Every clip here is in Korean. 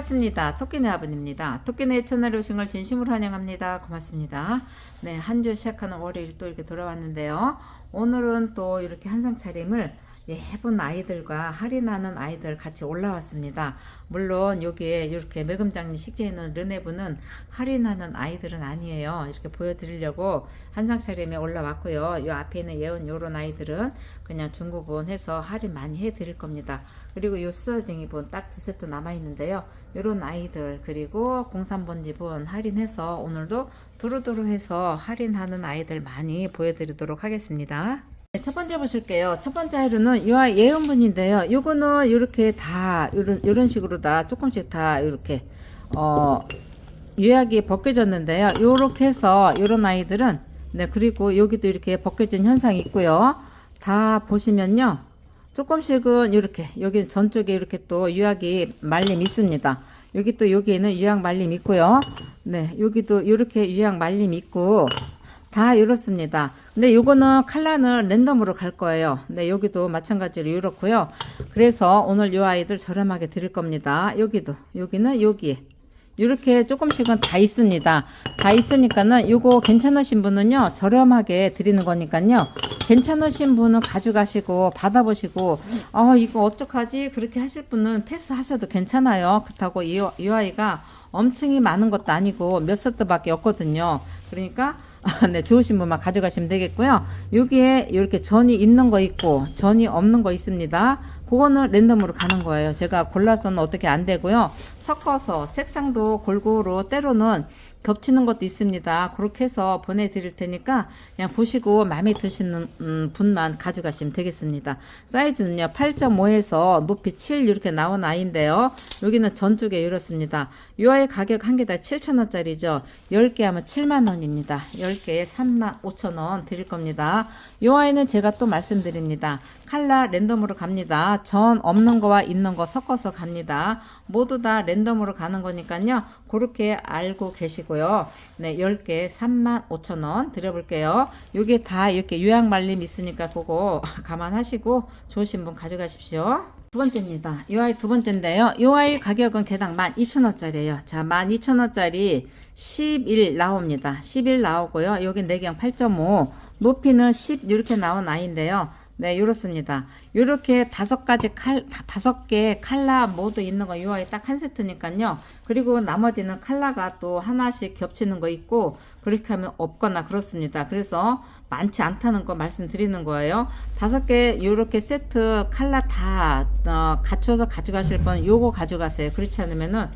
반갑습니다. 토끼네 아버님입니다. 토끼네 채널에 오신 걸 진심으로 환영합니다. 고맙습니다. 네, 한 주 시작하는 월요일 또 이렇게 돌아왔는데요. 오늘은 또 이렇게 한상 차림을 예쁜 아이들과 할인하는 아이들 같이 올라왔습니다. 물론 여기에 이렇게 매금장님 식재해 있는 르네브는 할인하는 아이들은 아니에요. 이렇게 보여드리려고 한상 차림에 올라왔고요. 이 앞에 있는 예언 요런 아이들은 그냥 중국은 해서 할인 많이 해드릴 겁니다. 그리고 요 수다쟁이분 딱 두 세트 남아 있는데요. 요런 아이들 그리고 공산번지분 할인해서 오늘도 두루두루 해서 할인하는 아이들 많이 보여드리도록 하겠습니다. 네, 첫 번째 보실게요. 첫 번째 아이로는 이 아이 예언분인데요. 요거는 이렇게 다 이런 이런 식으로 다 조금씩 다 이렇게 어 요약이 벗겨졌는데요. 요렇게 해서 요런 아이들은 네 그리고 여기도 이렇게 벗겨진 현상이 있고요. 다 보시면요. 조금씩은 이렇게 여기 전쪽에 이렇게 또 유약이 말림 있습니다. 여기 또 여기에는 유약 말림 있고요. 네, 여기도 이렇게 유약 말림 있고 다 이렇습니다. 근데 요거는 칼라는 랜덤으로 갈 거예요. 네, 여기도 마찬가지로 이렇고요. 그래서 오늘 요 아이들 저렴하게 드릴 겁니다. 여기도 여기는 여기에 이렇게 조금씩은 다 있습니다. 다 있으니까는 요거 괜찮으신 분은요 저렴하게 드리는 거니까요 괜찮으신 분은 가져가시고 받아보시고 어 이거 어떡하지 그렇게 하실 분은 패스하셔도 괜찮아요. 그렇다고 이, 이 아이가 엄청이 많은 것도 아니고 몇 세트밖에 없거든요. 그러니까 네, 좋으신 분만 가져가시면 되겠고요. 여기에 이렇게 전이 있는 거 있고 전이 없는 거 있습니다. 그거는 랜덤으로 가는 거예요. 제가 골라서는 어떻게 안 되고요. 섞어서 색상도 골고루 때로는 겹치는 것도 있습니다. 그렇게 해서 보내드릴 테니까 그냥 보시고 마음에 드시는 음, 분만 가져가시면 되겠습니다. 사이즈는요 8.5에서 높이 7 이렇게 나온 아이인데요. 여기는 전쪽에 이렇습니다. 이 아이 가격 한 개당 7,000원짜리죠. 10개 하면 7만원입니다. 10개에 3만 5천원 드릴 겁니다. 이 아이는 제가 또 말씀드립니다. 칼라 랜덤으로 갑니다. 전 없는 거와 있는 거 섞어서 갑니다. 모두 다 랜덤으로 가는 거니까요. 그렇게 알고 계시고 요. 네, 10개 35,000원 드려볼게요. 요게 다 이렇게 요약 말림 있으니까 그거 감안하시고 좋으신 분 가져가십시오. 두 번째입니다. 이 아이 두 번째인데요. 이 아이 가격은 개당 12,000원짜리예요. 자, 12,000원짜리 11 나옵니다. 11 나오고요. 여기 내경 8.5, 높이는 10 이렇게 나온 아이인데요. 네, 이렇습니다. 이렇게 다섯 가지 칼, 다- 다섯 개 칼라 모두 있는 거, 이 아이 딱 한 세트니까요. 그리고 나머지는 칼라가 또 하나씩 겹치는 거 있고, 그렇게 하면 없거나 그렇습니다. 그래서 많지 않다는 거 말씀드리는 거예요. 다섯 개, 요렇게 세트 칼라 다, 어, 갖춰서 가져가실 분, 요거 가져가세요. 그렇지 않으면은,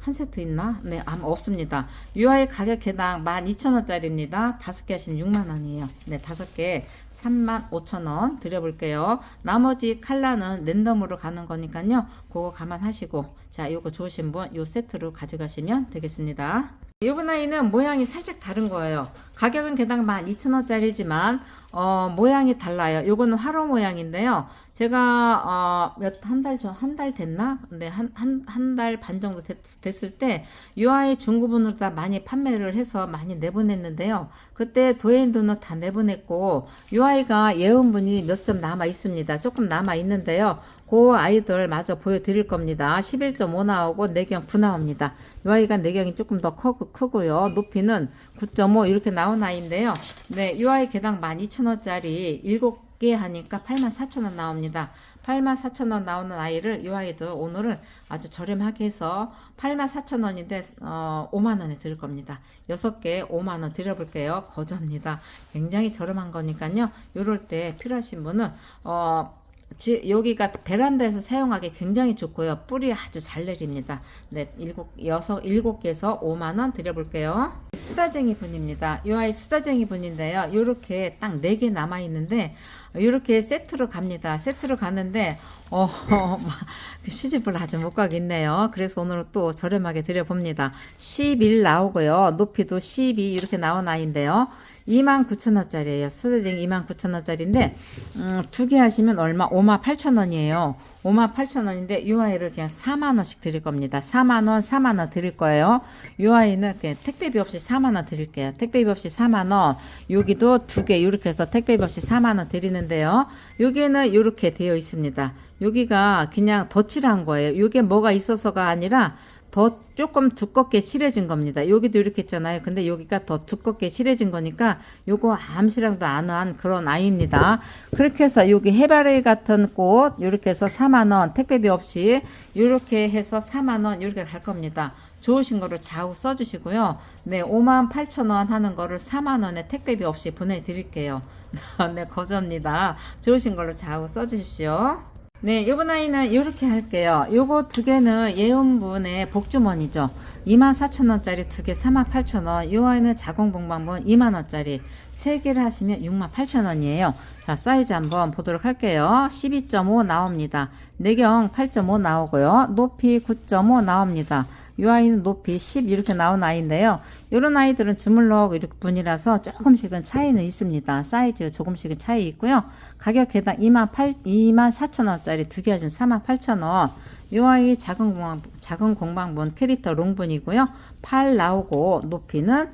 한 세트 있나? 네, 아마 없습니다. 이 아이 가격 개당 12,000원짜리입니다. 다섯 개 하시면 6만 원이에요. 네, 다섯 개 35,000원 드려볼게요. 나머지 칼라는 랜덤으로 가는 거니까요. 그거 감안하시고, 자, 요거 좋으신 분, 요 세트로 가져가시면 되겠습니다. 요번 아이는 모양이 살짝 다른 거예요. 가격은 개당 12,000원짜리지만, 어, 모양이 달라요. 요거는 화로 모양인데요. 제가, 어, 몇, 한 달 전, 한 달 됐나? 근데 한, 한, 한 달 반 정도 됐, 됐을 때, 이 아이 중고분으로 다 많이 판매를 해서 많이 내보냈는데요. 그때 도앤도는 다 내보냈고, 이 아이가 예언분이 몇 점 남아 있습니다. 조금 남아 있는데요. 그 아이들 마저 보여드릴 겁니다. 11.5 나오고 내경 9 나옵니다. 이 아이가 내경이 조금 더 커, 크고요. 높이는 9.5 이렇게 나온 아이인데요. 네, 이 아이 개당 12,000원짜리 7개 하니까 84,000원 나옵니다. 84,000원 나오는 아이를 이 아이도 오늘은 아주 저렴하게 해서 84,000원인데 어, 5만 원에 드릴 겁니다. 6개 5만 원 드려 볼게요. 거저입니다. 굉장히 저렴한 거니까요. 이럴 때 필요하신 분은 어 지, 여기가 베란다에서 사용하기 굉장히 좋고요. 뿌리 아주 잘 내립니다. 네, 일곱, 여섯, 일곱 개에서 5만원 드려볼게요. 수다쟁이 분입니다. 이 아이 수다쟁이 분인데요. 요렇게 딱네개 남아있는데, 이렇게 세트로 갑니다. 세트로 가는데, 어, 시집을 아주 못 가겠네요. 그래서 오늘 또 저렴하게 드려봅니다. 11 나오고요. 높이도 12 이렇게 나온 아이인데요. 29,000원짜리예요. 수대쟁이 29,000원짜리인데 음, 두 개 하시면 얼마? 58,000원이에요. 58,000원인데 이 아이를 그냥 4만 원씩 드릴 겁니다. 4만 원, 4만 원 드릴 거예요. 이 아이는 그냥 택배비 없이 4만 원 드릴게요. 택배비 없이 4만 원. 여기도 두 개 이렇게 해서 택배비 없이 4만 원 드리는데요. 여기는 이렇게 되어 있습니다. 여기가 그냥 덧칠한 거예요. 이게 뭐가 있어서가 아니라 더 조금 두껍게 칠해진 겁니다. 여기도 이렇게 있잖아요. 근데 여기가 더 두껍게 칠해진 거니까 요거 암시랑도 안 한 그런 아이입니다. 그렇게 해서 여기 해바라기 같은 꽃 이렇게 해서 4만 원 택배비 없이 이렇게 해서 4만 원 이렇게 갈 겁니다. 좋으신 거를 좌우 써주시고요. 네, 5만 8천 원 하는 거를 4만 원에 택배비 없이 보내드릴게요. 네, 거저입니다. 좋으신 걸로 좌우 써주십시오. 네, 요번 아이는 이렇게 할게요. 요거 두 개는 예은분의 복주머니죠. 24,000원짜리 두개 48,000원. 요 아이는 자공봉방분 2만원짜리 세 개를 하시면 68,000원이에요. 자, 사이즈 한번 보도록 할게요. 12.5 나옵니다. 내경 8.5 나오고요. 높이 9.5 나옵니다. 이 아이는 높이 10 이렇게 나온 아이인데요. 이런 아이들은 주물럭 이렇게 분이라서 조금씩은 차이는 있습니다. 사이즈 조금씩은 차이 있고요. 가격 개당 2만 8, 2만 4천 원짜리 두개 하시면 4만 8천 원. 이 아이 작은 공방, 작은 공방분 캐릭터 롱분이고요. 팔 나오고 높이는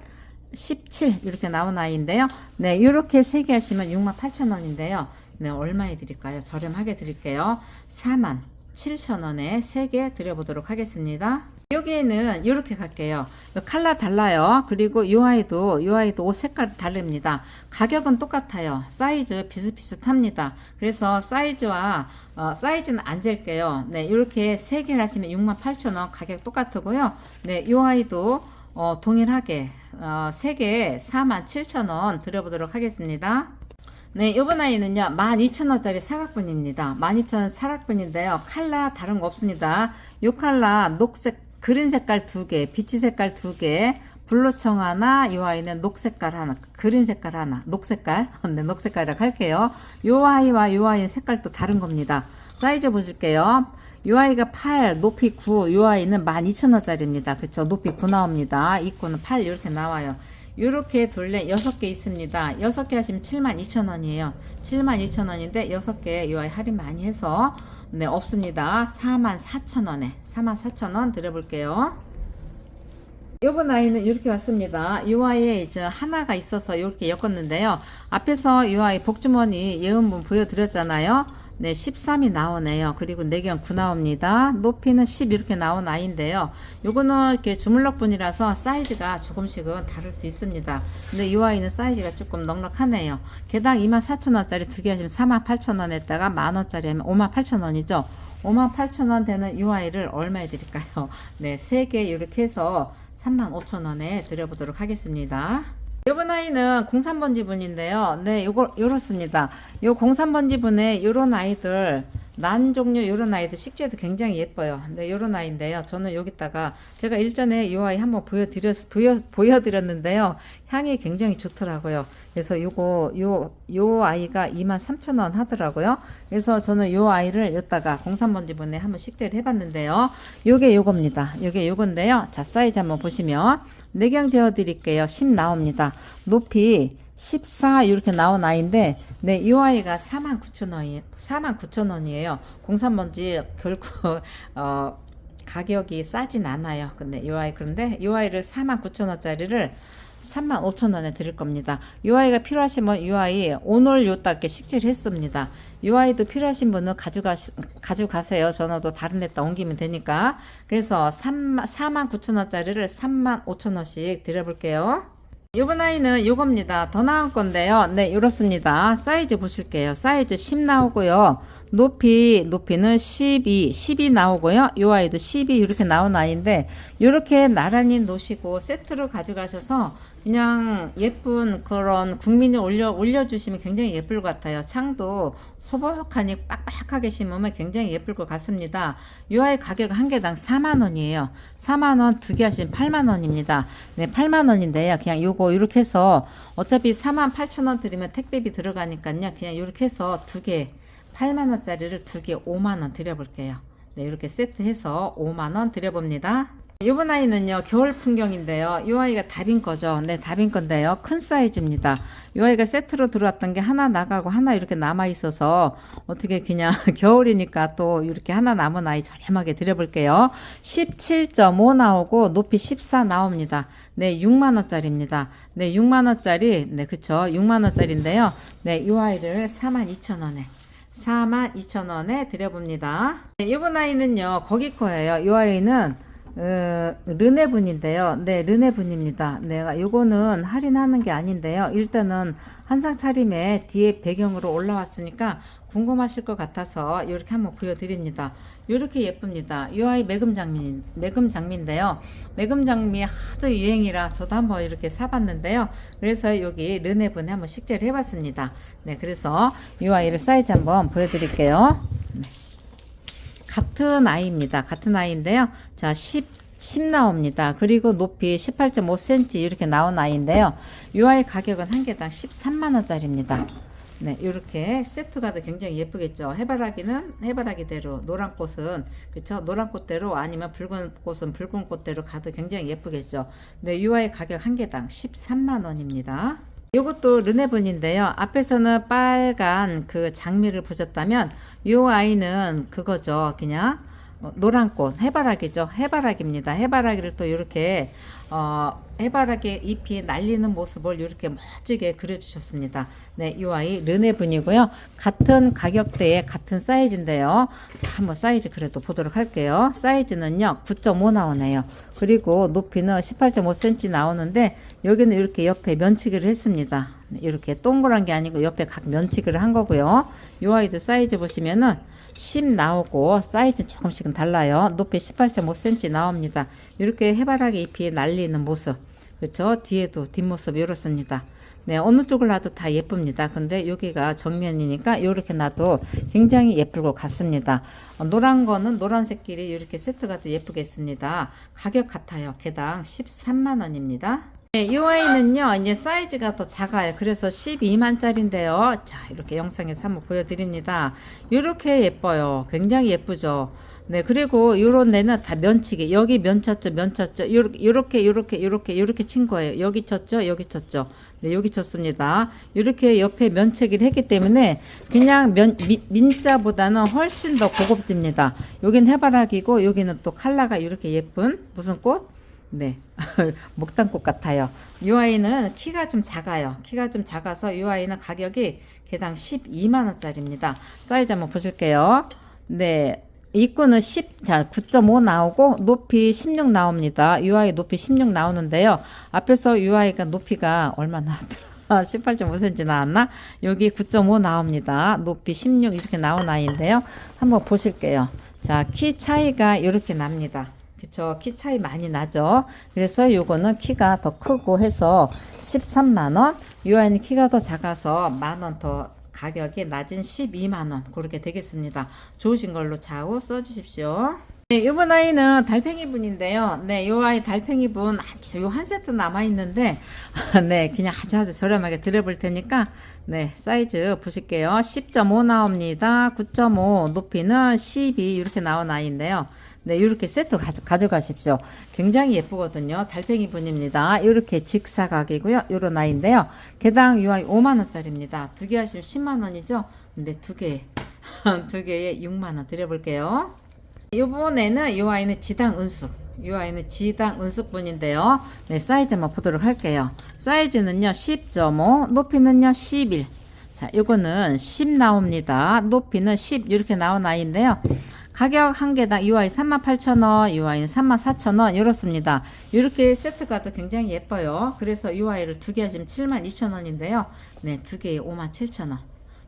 17 이렇게 나온 아이인데요. 네, 이렇게 세 개 하시면 6만 8천 원인데요. 네, 얼마에 드릴까요? 저렴하게 드릴게요. 4만 7천 원에 세 개 드려보도록 하겠습니다. 여기에는 이렇게 갈게요. 요 칼라 달라요. 그리고 이 아이도 이 아이도 옷 색깔 다릅니다. 가격은 똑같아요. 사이즈 비슷비슷합니다. 그래서 사이즈와 어, 사이즈는 안 잴게요. 네, 이렇게 세 개를 하시면 68,000원 가격 똑같고요. 네, 이 아이도 어, 동일하게 어, 3개 47,000원 드려보도록 하겠습니다. 네, 이번 아이는요, 12,000원짜리 사각분입니다. 12,000원 사각분인데요. 칼라 다른 거 없습니다. 요 칼라 녹색, 그린 색깔 두 개, 비치 색깔 두 개, 블루청 하나, 이 아이는 녹색깔 하나, 그린 색깔 하나, 녹색깔, 네, 녹색깔이라고 할게요. 요 아이와 요 아이는 색깔도 다른 겁니다. 사이즈 보실게요. 요 아이가 8, 높이 9, 요 아이는 12,000원짜리입니다. 그쵸? 높이 9 나옵니다. 이 코는 8 이렇게 나와요. 요렇게 둘레 6개 있습니다. 6개 하시면 72,000원이에요. 72,000원인데 6개 요 아이 할인 많이 해서 네, 없습니다. 44,000원에 44,000원 드려볼게요. 요번 아이는 이렇게 왔습니다. 요 아이에 이제 하나가 있어서 이렇게 엮었는데요. 앞에서 요 아이 복주머니 예은분 보여드렸잖아요. 네, 13이 나오네요. 그리고 내경 9 나옵니다. 높이는 10 이렇게 나온 아이인데요. 요거는 이렇게 주물럭 분이라서 사이즈가 조금씩은 다를 수 있습니다. 근데 이 아이는 사이즈가 조금 넉넉하네요. 개당 24,000원짜리 두 개 하시면 48,000원에다가 만원짜리 하면 58,000원이죠. 58,000원 되는 이 아이를 얼마에 드릴까요? 네, 세 개 이렇게 해서 35,000원에 드려보도록 하겠습니다. 이번 아이는 03번 지 분인데요. 네, 요거, 요렇습니다. 요 03번 지분에 요런 아이들, 난 종류 요런 아이들 식재도 굉장히 예뻐요. 네, 요런 아이인데요. 저는 여기다가 제가 일전에 요 아이 한번 보여드렸, 보여, 보여드렸는데요. 향이 굉장히 좋더라고요. 그래서 요거, 요, 요 아이가 23,000원 하더라고요. 그래서 저는 요 아이를 여기다가 03번 지분에 한번 식재를 해봤는데요. 요게 요겁니다. 요게 요건데요. 자, 사이즈 한번 보시면, 내경 재어 드릴게요. 10 나옵니다. 높이 14 이렇게 나온 아이인데 네, 이 아이가 49,000원이에요. 49,000원이에요. 03번지 결국 어 가격이 싸진 않아요. 근데 이 아이 그런데 이 아이를 49,000원짜리를 35,000원에 드릴 겁니다. 이 아이가 필요하시면 이 아이 오늘 요따게 식재를 했습니다. 이 아이도 필요하신 분은 가져가 가져가세요. 전화도 다른 데다 옮기면 되니까. 그래서 3 49,000원짜리를 35,000원씩 드려 볼게요. 이번 아이는 요겁니다. 더 나은 건데요. 네, 이렇습니다. 사이즈 보실게요. 사이즈 10 나오고요. 높이, 높이는 12, 10이 나오고요. 요 아이도 12 이렇게 나온 아이인데, 요렇게 나란히 놓으시고 세트로 가져가셔서 그냥 예쁜 그런 국민이 올려, 올려주시면 굉장히 예쁠 것 같아요. 창도 소복하니 빡빡하게 심으면 굉장히 예쁠 것 같습니다. 이 아이 가격 한 개당 4만 원이에요. 4만 원 두 개 하시면 8만 원입니다. 네, 8만 원인데요. 그냥 요거 이렇게 해서 어차피 4만 8천 원 드리면 택배비 들어가니까요. 그냥 이렇게 해서 두 개, 8만 원짜리를 두 개 5만 원 드려볼게요. 네, 이렇게 세트해서 5만 원 드려봅니다. 이번 아이는요 겨울 풍경인데요. 이 아이가 답인 거죠? 네 답인 건데요. 큰 사이즈입니다. 이 아이가 세트로 들어왔던 게 하나 나가고 하나 이렇게 남아 있어서 어떻게 그냥 겨울이니까 또 이렇게 하나 남은 아이 저렴하게 드려볼게요. 17.5 나오고 높이 14 나옵니다. 네 6만원짜리입니다. 네 6만원짜리 네 그쵸? 6만원짜리인데요. 네이 아이를 42,000원에 42,000원에 드려봅니다. 네, 이번 아이는요 거기 거예요. 이 아이는 어, 르네 분인데요. 네, 르네 분입니다. 내가 요거는 할인하는 게 아닌데요. 일단은 한상 차림에 뒤에 배경으로 올라왔으니까 궁금하실 것 같아서 이렇게 한번 보여드립니다. 이렇게 예쁩니다. 이 아이 매금 장미, 매금 장미인데요. 매금 장미 하도 유행이라 저도 한번 이렇게 사봤는데요. 그래서 여기 르네분에 한번 식재를 해봤습니다. 네, 그래서 이 아이를 사이즈 한번 보여드릴게요. 같은 아이입니다. 같은 아이인데요. 자, 10, 10 나옵니다. 그리고 높이 18.5cm 이렇게 나온 아이인데요. 이 아이 가격은 한 개당 13만원짜리입니다. 네, 이렇게 세트가도 굉장히 예쁘겠죠. 해바라기는 해바라기대로, 노란 꽃은 그쵸? 노란 꽃대로 아니면 붉은 꽃은 붉은 꽃대로 가도 굉장히 예쁘겠죠. 네, 이 아이 가격 한 개당 13만 원입니다. 이것도 르네분인데요. 앞에서는 빨간 그 장미를 보셨다면 이 아이는 그거죠. 그냥 어, 노란 꽃 해바라기죠. 해바라기입니다. 해바라기를 또 이렇게 어, 해바라기 잎이 날리는 모습을 이렇게 멋지게 그려주셨습니다. 네, 이 아이 르네분이고요. 같은 가격대에 같은 사이즈인데요. 자, 한번 사이즈 그래도 보도록 할게요. 사이즈는요, 9.5 나오네요. 그리고 높이는 18.5cm 나오는데 여기는 이렇게 옆에 면치기를 했습니다. 네, 이렇게 동그란 게 아니고 옆에 각 면치기를 한 거고요. 이 아이도 사이즈 보시면은 10 나오고 사이즈 조금씩은 달라요. 높이 18.5cm 나옵니다. 이렇게 해바라기 잎이 날리는 모습. 그렇죠? 뒤에도 뒷모습 이렇습니다. 네, 어느 쪽을 놔도 다 예쁩니다. 근데 여기가 정면이니까 이렇게 놔도 굉장히 예쁠 것 같습니다. 어, 노란 거는 노란색끼리 이렇게 세트가 더 예쁘겠습니다. 가격 같아요. 개당 13만 원입니다. 네, 이 아이는요, 이제 사이즈가 더 작아요. 그래서 12만 짜리인데요. 자, 이렇게 영상에서 한번 보여드립니다. 이렇게 예뻐요. 굉장히 예쁘죠. 네, 그리고 요런 데는 다 면치기. 여기 면 쳤죠, 면 쳤죠. 요렇게, 요렇게, 요렇게, 요렇게, 요렇게 친 거예요. 여기 쳤죠, 여기 쳤죠. 네, 여기 쳤습니다. 요렇게 옆에 면치기를 했기 때문에 그냥 면, 미, 민자보다는 훨씬 더 고급집니다. 여긴 해바라기고, 여기는 또 칼라가 이렇게 예쁜 무슨 꽃? 네. 목단꽃 같아요. 이 아이는 키가 좀 작아요. 키가 좀 작아서 이 아이는 가격이 개당 12만원짜리입니다. 사이즈 한번 보실게요. 네. 입구는 10, 자, 9.5 나오고, 높이 16 나옵니다. 이 아이 높이 16 나오는데요. 앞에서 이 아이가 높이가 얼마 나왔더라? 18.5cm 나왔나? 여기 9.5 나옵니다. 높이 16 이렇게 나온 아이인데요. 한번 보실게요. 자, 키 차이가 이렇게 납니다. 그쵸. 키 차이 많이 나죠. 그래서 요거는 키가 더 크고 해서 13만원. 이 아이는 키가 더 작아서 만원 더 가격이 낮은 12만원. 그렇게 되겠습니다. 좋으신 걸로 좌우 써주십시오. 네, 이번 아이는 달팽이 분인데요. 네, 요 아이 달팽이 분 아주 요 한 세트 남아 있는데, 네, 그냥 아주 아주 저렴하게 드려볼 테니까, 네, 사이즈 보실게요. 10.5 나옵니다. 9.5 높이는 12 이렇게 나온 아이인데요. 네, 이렇게 세트 가져, 가져가십시오. 굉장히 예쁘거든요. 달팽이 분입니다. 이렇게 직사각이고요. 요런 아이인데요. 개당 요 아이 5만원짜리입니다. 두 개 하시면 10만원이죠. 근데 두 개, 두 개에 6만원 드려볼게요. 이번에는 이 아이는 지당 은숙. 이 아이는 지당 은숙분인데요. 네, 사이즈 한번 보도록 할게요. 사이즈는요, 10.5, 높이는요, 11. 자, 이거는 10 나옵니다. 높이는 10 이렇게 나온 아이인데요. 가격 한 개당 이 아이 38,000원, 이 아이는 34,000원 이렇습니다. 이렇게 세트가 또 굉장히 예뻐요. 그래서 이 아이를 두개 하시면 72,000원인데요. 네, 두 개에 57,000원.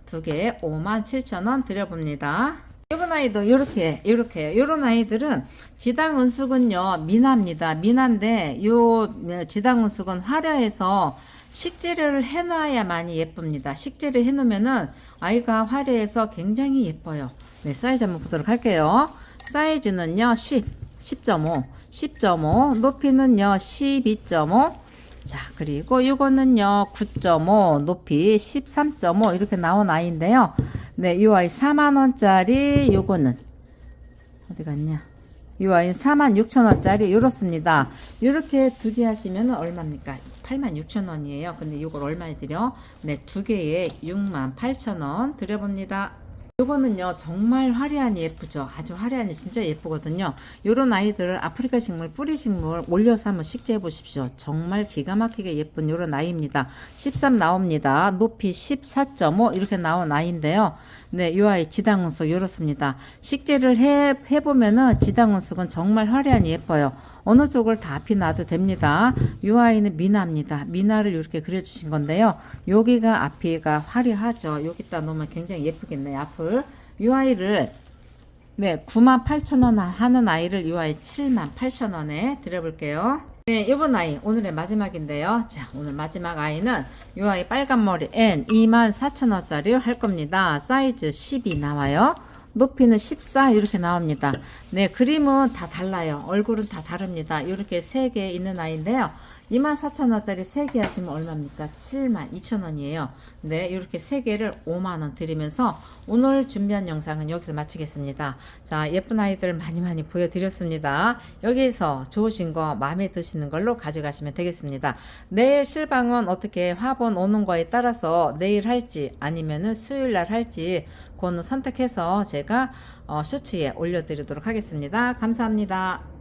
두 개에 57,000원 드려봅니다. 이번 아이도 이렇게 이렇게. 이런 아이들은 지당 은숙은요 미나입니다. 미나인데 요 지당 은숙은 화려해서 식재료를 해놔야만이 예쁩니다. 식재를 해놓으면은 아이가 화려해서 굉장히 예뻐요. 네 사이즈 한번 보도록 할게요. 사이즈는요 10 10.5 10.5 높이는요 12.5 자, 그리고 이거는요, 9.5, 높이 13.5 이렇게 나온 아이인데요. 네, 이 아이 4만원짜리, 요거는, 어디 갔냐? 이 아이는 46,000원짜리, 이렇습니다. 이렇게 두 개 하시면 얼마입니까? 86,000원이에요. 근데 이걸 얼마에 드려? 네, 두 개에 68,000원 드려봅니다. 요거는요 정말 화려하니 예쁘죠? 아주 화려하니 진짜 예쁘거든요. 요런 아이들을 아프리카 식물 뿌리 식물 올려서 한번 식재해 보십시오. 정말 기가 막히게 예쁜 요런 아이입니다. 13 나옵니다. 높이 14.5 이렇게 나온 아이인데요 네, 이 아이 지당운석 이렇습니다. 식재를 해, 해보면은 지당운석은 정말 화려하니 예뻐요. 어느 쪽을 다 앞이 놔도 됩니다. 이 아이는 미나입니다. 미나를 이렇게 그려주신 건데요. 여기가 앞이가 화려하죠. 여기다 놓으면 굉장히 예쁘겠네요. 앞을. 이 아이를 네, 98,000원 하는 아이를 이 아이 78,000원에 드려볼게요. 네, 이번 아이 오늘의 마지막인데요. 자, 오늘 마지막 아이는 이 아이 빨간 머리 N 24,000원짜리 할 겁니다. 사이즈 10이 나와요. 높이는 14 이렇게 나옵니다. 네, 그림은 다 달라요. 얼굴은 다 다릅니다. 이렇게 세 개 있는 아이인데요. 24,000원짜리 세 개 하시면 얼마입니까? 72,000원이에요. 네, 이렇게 세 개를 5만원 드리면서 오늘 준비한 영상은 여기서 마치겠습니다. 자, 예쁜 아이들 많이 많이 보여드렸습니다. 여기서 좋으신 거 마음에 드시는 걸로 가져가시면 되겠습니다. 내일 실방은 어떻게 화분 오는 거에 따라서 내일 할지 아니면은 수요일 날 할지 그거는 선택해서 제가 어, 쇼츠에 올려드리도록 하겠습니다. 감사합니다.